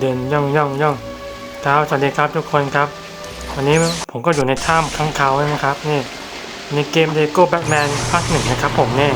เดินย่องย่องย่องครับสวัสดีครับทุกคนครับ วันนี้ผมก็อยู่ในถ้ำข้างเขาวนะครับนี่ในเกม Lego Batman ภาคหนึ่งนะครับผมเนี่ย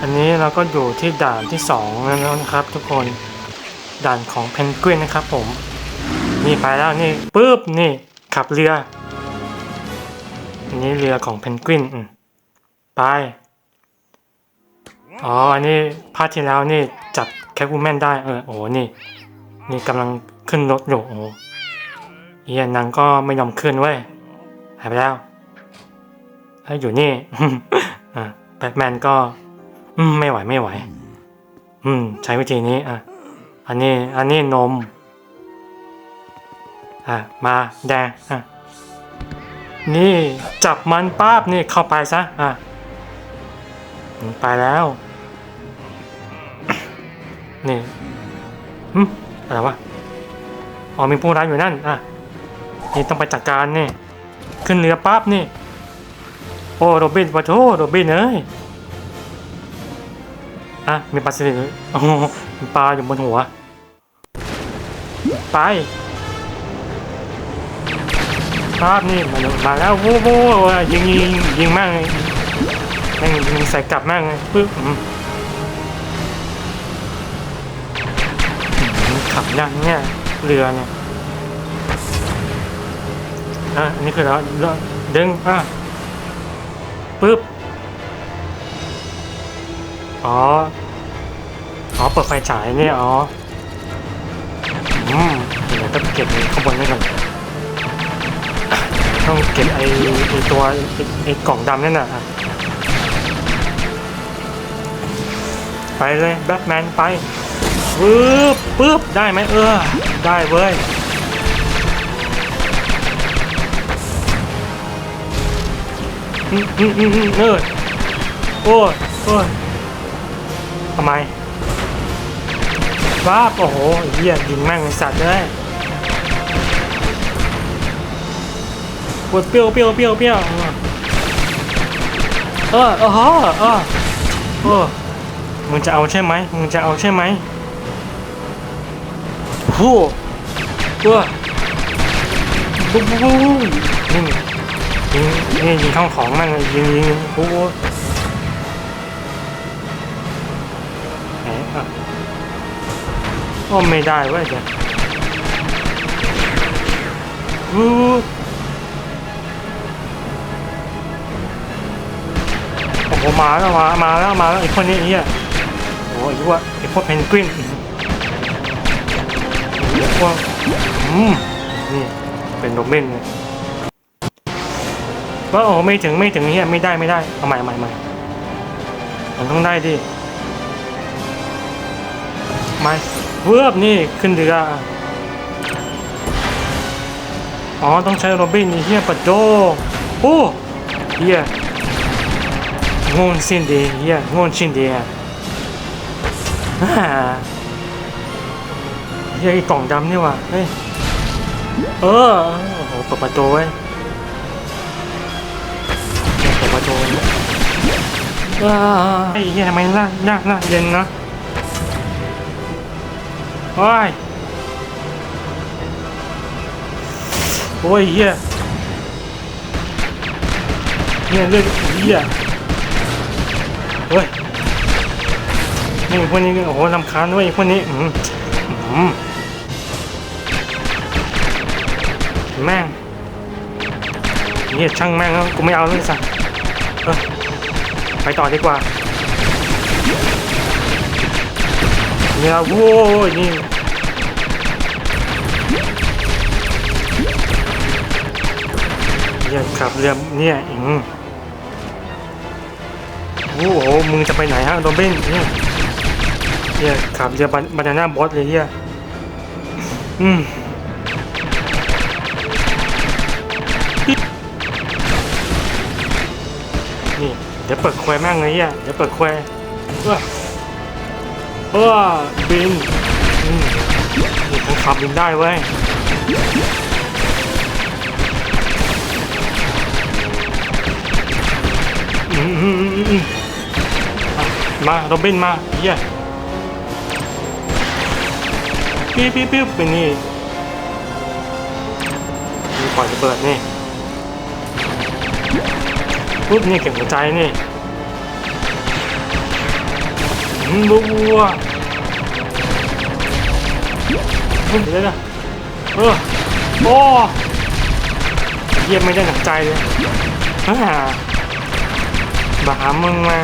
อันนี้เราก็อยู่ที่ด่านที่สองแล้วนะครับ ทุกคนด่านของเพนกวินนะครับผมนี่ไปแล้วนี่ปุ๊บนี่ขับเรืออันนี้เรือของเพนกวินไป อ๋อ อันนี้ภาคที่แล้วนี่จับแคปวูแมนได้ เออ โอ้ นี่ นี่กำลังขึ้นรถอยู่โอ้เอียนางก็ไม่ยอมขึ้นเว้ย หายไปแล้วเฮ้ยอยู่นี่ อะแบทแมนก็ อืม ไม่ไหวไม่ไหว อืม ใช้วิธีนี้ อะ อันนี้ อันนี้นม อะ มาแดง อะ นี่จับมันป้าบนี่เข้าไปซะ อะ ไปแล้ว นี่หึอะไรวะอ๋อมีผู้ร้ายอยู่นั่นอะนี่ต้องไปจัดการนี่ขึ้นเรือปั๊บนี่ โอ้โรบินปะโถโรบินเอ้ยอะมีปลาสลิดโอ้มีปลาอยู่บนหัว ไปปั๊บนี่มาแล้วมาแล้วโว้โว้ยิงยิงยิงมากเลยแม่งยิงใส่กลับมากเลยปึ๊บ ยากเนี่ยเรือเนี่ยอะอันนี้คือเราเราดึงอะปึ๊บอ๋ออ๋อเปิดไฟฉายเนี่ยอ๋ออืมเดี๋ยวต้องเก็บข้างบนไว้ก่อนต้องเก็บไอ้ไอ้ตัวไอ้กล่องดำนั่นน่ะไปเลยแบทแมนไป ปึ๊บปึ๊บได้ไหมเออ ได้เว้ยอืมอืมอืมอืมเออโอ้ยโอ้ยทำไมว้าโอ้โหเหี้ยยิงแม่งไอสัตว์เลยปวดเปรี้ยวเปรี้ยวเปรี้ยวเปรี้ยวเออเออเออเออเออมึงจะเอาใช่ไหมมึงจะเอาใช่ไหม ฮู้ตัวปุ๊บปุ๊บปุ๊บยิงยิงนี่ยิงข้างของมั่งยิงยิงโอ้โหไหนอะโอ้ไม่ได้เว้ยเดี๋ยววู้โอ้โหมาแล้วมามาแล้วมาแล้วไอ้คนนี้ไอ้เหี้ยโอ้ยไอ้พวกไอ้พวกเพนกวินเดี๋ย วพวอืมนี่เป็นโรเมนเลยว่าโอ้ไม่ถึงไม่ถึงเฮียไม่ได้ไม่ได้เอาใหม่ใหม่ใหม่มันต้องได้ดิไม่เวิร์บนี่ขึ้นเรืออ๋อต้องใช้โรบินเฮียปัดโดโอ้เฮียงงสิ้นดีเฮียงงสิ้นดีอะฮ่า เฮ้ยไอ้กล่องดำนี่ว่ะเฮ้ยเออโอ้โหเปิดประตูไว้ยเปิดประตูไว้ว้าไอ้เหี้ยทำไมล่ะยากนะเย็นนะโอ้ยโอ้ยเหี้ยเหี้ยเลือดเหี้ยเฮ้ยนี่พวกนี้โอ้โหลำคาญด้วยพวกนี้อืมอืม แม่งเนี่ยช่างแม่งกูไม่เอาเลยสักเออไปต่อดีกว่าเนี่ยโว้ยนี่เนี่ยขับเรือเนี่ยอืมโอ้โหมึงจะไปไหนฮะโรบินเนี่ยเฮียขับเรือบานาน่าบอสเลยเฮียอืม เดี๋ยวเปิดควแม่งเลยเฮียเดี๋ยวเปิดควเออเออบินอืมนี่ทั้งขับบินได้เว้ยมาโรบินมาเฮียปิ๊บปิ๊บปิ๊บไปนี่มีปล่อยระเบิดนี่ ปุ๊บนี่เก็บหัวใจนี่อืมบัวปุ๊บเดี๋ยวนะเออโอ้เยี่ยมไม่ได้หนักใจเลยฮ่าบาหามึงมา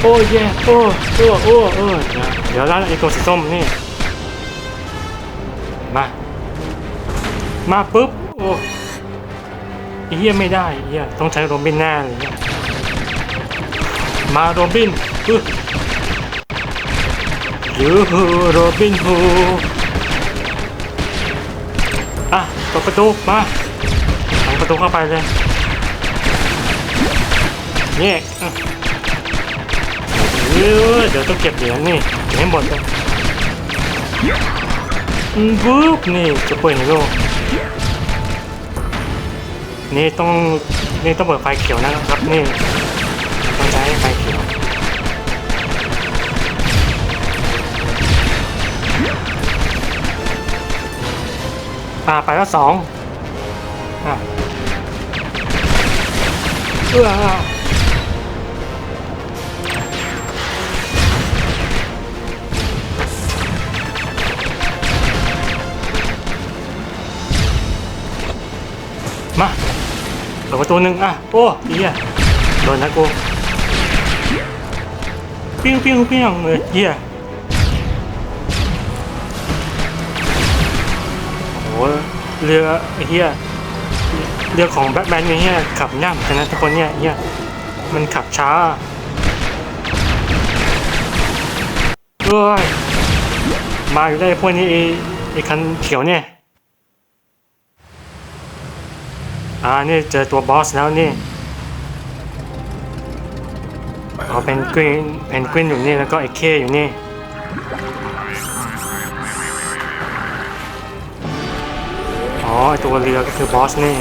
โอ้ยแย่โอ้โอ้โอ้เออเดี๋ยวเดี๋ยวร้านไอ้ตัวสีส้มนี่ มา มาปุ๊บโอ้ไอ้เฮียไม่ได้เฮียต้องใช้โรบินแน่เลยมาโรบินปึ๊บยูฮูโรบินฮูอะเปิดประตูมาทางประตูเข้าไปเลยเนี่อะเดี๋ยวต้องเก็บเหรียญนี่เก็บให้หมดเลย ปุ๊บนี่จะเปิดฮีโร่นี่ต้องนี่ต้องเปิดไฟเขียวนะครับนี่ต้องใช้ไฟเขียวอ่าไปแล้วสองอะเออ ดประตูหนึ่งอะ โอ้เหี้ยโดนนะกูปิ้งปิ้งปิ้งเลยเหี้ยโอ้เรือเหี้ยเรือของแบทแมนเนี่ยขับยากเหมือนกันนะทุกคนเนี่ยเหี้ยมันขับช้าเอ้ยมาอยู่ได้พวกนี้ไอ้ไอ้คันเขียวเนี่ย อ่านี่เจอตัวบอสแล้วนี่อ๋อเป็นกวินเป็นกวินอยู่นี่แล้วก็ไอ้เคอยู่นี่อ๋อตัวเรือก็คือบอสนี่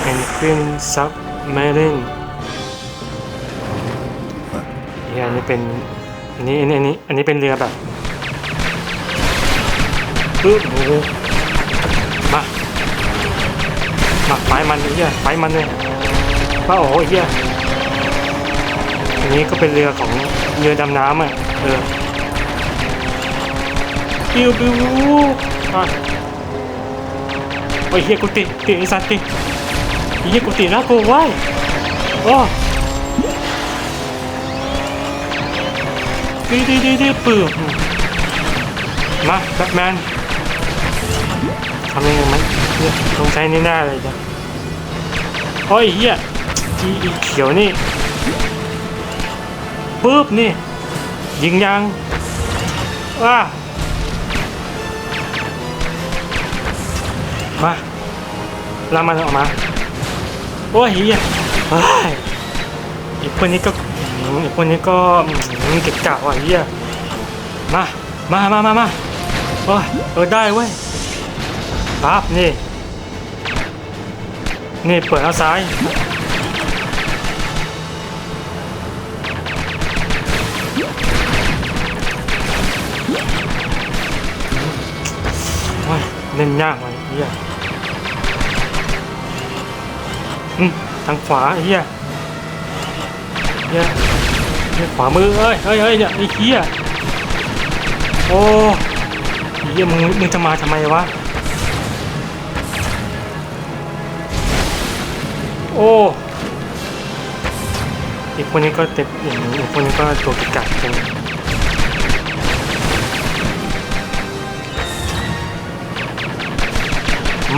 เป็นกวินซับเมรินนี่อันนี้เป็นอันนี้อันนี้อันนี้อันนี้เป็นเรือแบบปึ๊บโอ้ มาไฟมันไอ้เหี้ยไฟมันเลยว่าโอ้โหไอ้เหี้ยอันนี้ก็เป็นเรือของเรือดำน้ำอะเออปิวปิวอะโอ้ยเฮียกูติดติดไอ้สัตว์ติดเฮียกูติดแล้วกูไว้โอ้ดีดีดีดีปื้มมาแบทแมนทำยังไงมันเนี่ยต้องใช้นี่หน้าเลยจ้ะ โอ้ยเฮียจีอีเขียวนี่ปุ๊บนี่ ยิงยังว้ามาลามันออกมา โอ้ยเฮียเฮ้ยอีกคนนี้ก็อีกคนนี้ก็เก็บกะว่ะเฮียมา มามามามาโอ้ยเออได้เว้ยปั๊บนี่ นี่เปิดเอาซ้ายโอ้ยเล่นยากเลยเฮียอืมทางขวาเฮียเฮียเฮียขวามือเอ้ยเฮ้ยเฮ้ยเนี่ยไอ้เฮียโอ้เฮียมึงมึงจะมาทำไมวะ โอ้อีกคนนี้ก็เต็มอย่างนี้อีกคนนี้ก็ตัวกิกกัดจริง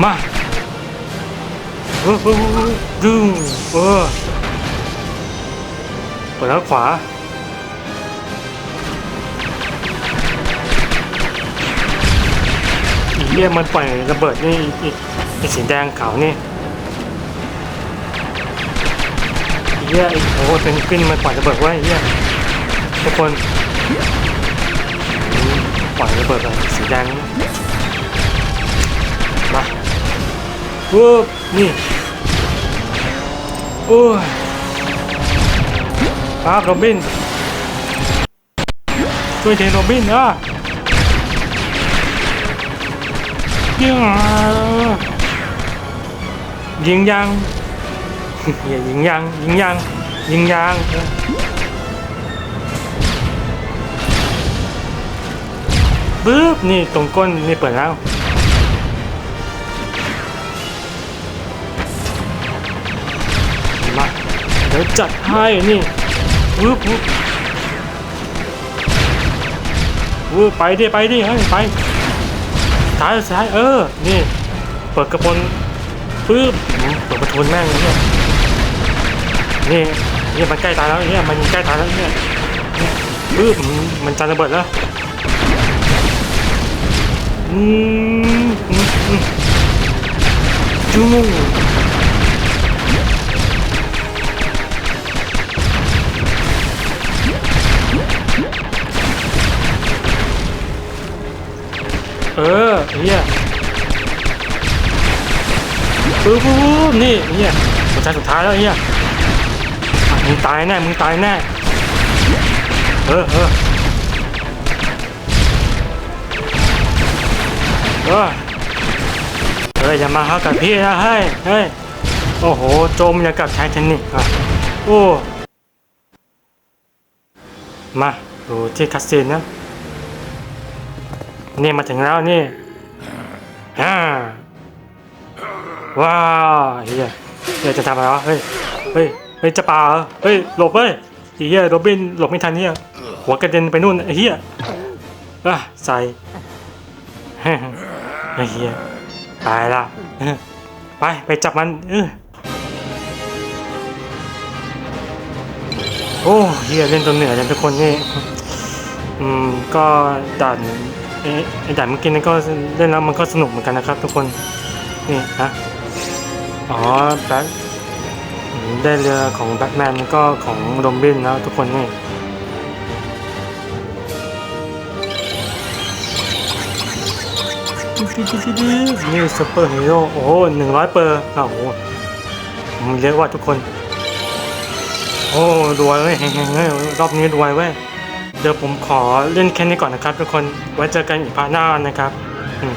มาเออเออเออดึงเออเปิดแล้วขวาอีเรียมันปล่อยระเบิดนี่อีไอ้สีแดงขาวนี่ เฮียไอ้โอ้เป็นกวินมันปล่อยระเบิดไว้เฮียทุกคนปล่อยระเบิดแบบสีแดงมาปุ๊บนี่โอ้ยครับโรบินช่วยเทโรบินอะยิงยิงยัง อย่ายิงยังยิงยังยิงยังปึ๊บนี่ตรงก้นนี่เปิดแล้วมาเดี๋ยวจัดให้นี่วืบวืบวืบไปดิไปดิเฮ้ยไปซ้ายซ้ายเออ นี่ เปิดกระปนปึ๊บเปิดประทุนแม่งเลย นี่ยนี่นี่มันใกล้ตายแล้วเนี่ยมันใกล้ตายแล้วเนี่ยเนี่ยปึ๊บอืมมันจะระเบิดแล้วอืมอืมอืมจุ้งเออเฮียปึ๊บปึ๊บปึ๊บนี่เฮียสุดท้ายสุดท้ายแล้วเฮียอะ มึงตายแน่ มึงตายแน่ เออเออเออเฮ้ยอย่ามาเข้ากับพี่นะเฮ้ยเฮ้ยโอ้โห จมอย่างกับไททานิกอะโอ้มาดูที่คัสซีนนะนี่มาถึงแล้วนี่ฮ่าว้าวเฮียเฮียจะทำอะไรวะเฮ้ยเฮ้ย เฮ้ยจะป่าเฮ้ยหลบเฮ้ยไอ้เฮียโรบินหลบไม่ทันเนี่ยหัวกระเด็นไปนู่นไอ้เฮียอะใส่เฮ้ยไอ้เฮียตายละไปไปจับมันเออโอ้เฮียเล่นตัวเหนือกันทุกคนนี่อืมก็ด่านไอ้ด่านเมื่อกี้นี่ก็เล่นแล้วมันก็สนุกเหมือนกันนะครับ ทุกคนนี่ฮะอ๋อแบ็คอืม ได้เรือของแบทแมนก็ของโรบินแล้วทุกคนนี่นี่ซูเปอร์ฮีโร่โอ้โหหนึ่งร้อยเปอร์อ้าวโอ้โหมันเยอะว่ะทุกคน โอ้รวยเว้ยเฮ้ยๆๆรอบนี้รวยเว้ยเดี๋ยวผมขอเล่นแค่นี้ก่อนนะครับทุกคนไว้เจอกันอีกพาร์ทหน้านะครับอืม